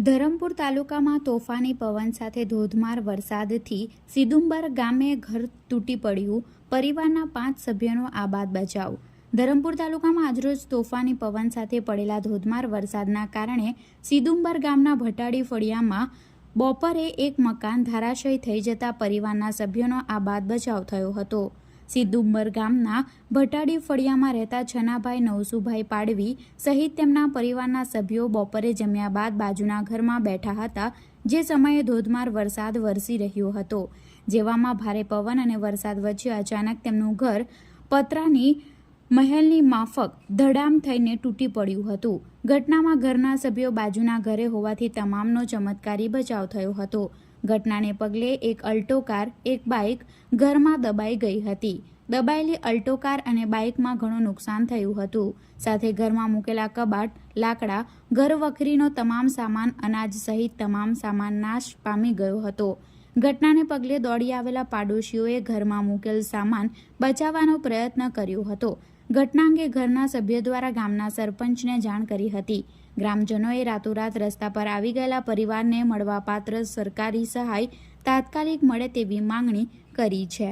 ધરમપુર તાલુકામાં તોફાની પવન સાથે ધોધમાર વરસાદથી સિદુંબર ગામે ઘર તૂટી પડ્યું. પરિવારના પાંચ સભ્યોનો આબાદ બચાવ. ધરમપુર તાલુકામાં આજરોજ તોફાની પવન સાથે પડેલા ધોધમાર વરસાદના કારણે સિદુંબર ગામના ભટાડી ફળિયામાં બપોરે એક મકાન ધરાશયી થઈ જતા પરિવારના સભ્યોનો આબાદ બચાવ થયો હતો. સિદ્દુંબર ગામના ભટાડી ફળિયામાં રહેતા છનાભાઈ નવસુભાઈ પાડવી સહિત તેમના પરિવારના સભ્યો બપોરે જમ્યા બાદ બાજુના ઘરમાં બેઠા હતા, જે સમયે ધોધમાર વરસાદ વરસી રહ્યો હતો. જેવામાં ભારે પવન અને વરસાદ વચ્ચે અચાનક તેમનું ઘર પતરાની મહેલની માફક ધડામ થઈને તૂટી પડ્યું હતું. ઘટનામાં ઘરના સભ્યો બાજુના ઘરે હોવાથી તમામનો ચમત્કારી બચાવ થયો હતો. ઘટનાને પગલે એક અલ્ટો કાર, એક બાઇક ઘરમાં દબાઈ ગઈ હતી. દબાયેલી અલ્ટો કાર અને બાઇકમાં ઘણું નુકસાન થયું હતું. સાથે ઘરમાં મૂકેલા કબાટ, લાકડા, ઘરવખરીનો તમામ સામાન, અનાજ સહિત તમામ સામાન નાશ પામી ગયો હતો. ઘટનાને પગલે દોડી આવેલા પાડોશીઓએ ઘરમાં મૂકેલ સામાન બચાવવાનો પ્રયત્ન કર્યો હતો. ઘટના અંગે ઘરના સભ્યો દ્વારા ગામના સરપંચને જાણ કરી હતી. ગ્રામજનોએ રાતોરાત રસ્તા પર આવી ગયેલા પરિવારને મળવાપાત્ર સરકારી સહાય તાત્કાલિક મળે તેવી માંગણી કરી છે.